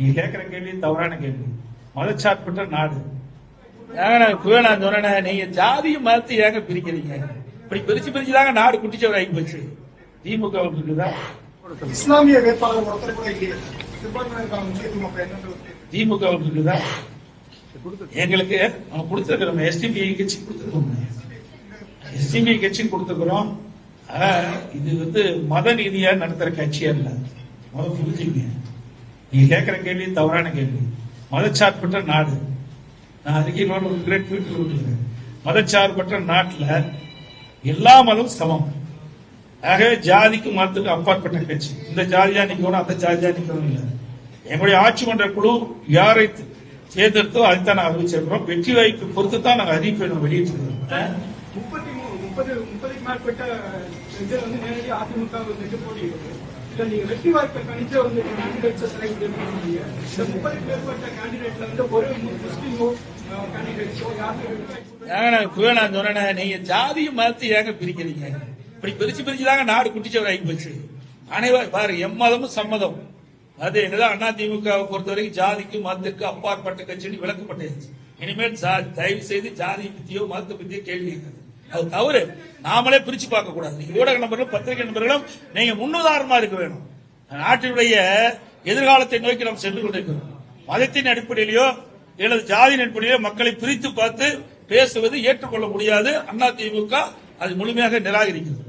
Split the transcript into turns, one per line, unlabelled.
நீங்க கேட்கிற கேள்வி தவறான கேள்வி. மதச்சார்பற்ற நாடு.
ஏங்க நான் சொன்னேன் நீங்க ஜாதியை மாத்தி ஏங்க பிரிக்கிறீங்க? இப்படி பிரிச்சு பிரிச்சு தாங்க நாடு குட்டிச்சவர் ஆகி போச்சு.
திமுக இருக்குதா
இஸ்லாமிய வேட்பாளர் ஒருத்தர் கூட இல்லையே.
திமுக இருக்குதா எங்களுக்கு அவங்க கொடுத்துருக்கிறோம். எஸ்டிபி கட்சி கொடுத்துருக்கோம். எஸ்டிபி கட்சி கொடுத்துருக்கிறோம். ஆனா இது வந்து மத ரீதியா நடத்துற கட்சி அல்ல முதல்ல புரிஞ்சுங்க நீ கேட்கிற கேள்வி தவறான கேள்வி. மதச்சார்பற்ற நாடு. நான் அறிக்கையிலோட ஒரு கிரேட் ட்வீட் விட்டுருக்கேன் மதச்சார்பற்ற நாட்டில் எல்லா மதமும் சமம். ஆகவே ஜாதிக்கு மதத்துக்கு அப்பாற்பட்ட கட்சி. இந்த ஜாதியா நிற்கணும் அந்த ஜாதியா நிற்கணும் இல்லை எங்களுடைய ஆட்சி மன்ற குழு யாரை தேர்ந்தெடுத்தோ தான் நாங்கள் அறிவிச்சிருக்கிறோம். வெற்றி வாய்ப்பு பொறுத்து தான் நாங்கள் அறிவிப்பை நம்ம வெளியிட்டிருக்கிறோம்.
முப்பத்தி முப்பது முப்பதுக்கு மேற்பட்ட இது வந்து நேரடி அதிமுக போட்டியிடுது நீங்க வெற்றி வாய்ப்பை வந்து செலக்ட் இந்த கேண்டிடேட்ல வந்து ஒரு முஸ்லீமோ கேண்டிடேட்ஸோ
ஏங்க நான் சொன்னேன் நீங்க ஏங்க பிரிக்கிறீங்க? இப்படி பிரிச்சு பிரிச்சு தாங்க நாடு குட்டிச்சவர் ஆகி போச்சு. அனைவர் பாரு எம்மதமும் சம்மதம். அது என்னதான் அண்ணா திமுகவை பொறுத்த வரைக்கும் ஜாதிக்கு அப்பாற்பட்ட கட்சின்னு விளக்கப்பட்டது. இனிமேல் தயவு செய்து ஜாதி பத்தியோ மதத்தை பத்தியோ கேள்வி கேட்காது அது தவறு. நாமளே பிரிச்சு பார்க்க கூடாது ஊடக நண்பர்களும் பத்திரிகை நண்பர்களும் நீங்க முன்னுதாரணமா இருக்க வேணும். நாட்டினுடைய எதிர்காலத்தை நோக்கி நாம் சென்று கொண்டிருக்கிறோம். மதத்தின் அடிப்படையிலேயோ எனது ஜாதியின் அடிப்படையிலோ மக்களை பிரித்து பார்த்து பேசுவது ஏற்றுக்கொள்ள முடியாது. அண்ணா திமுக அது முழுமையாக நிராகரிக்கிறது.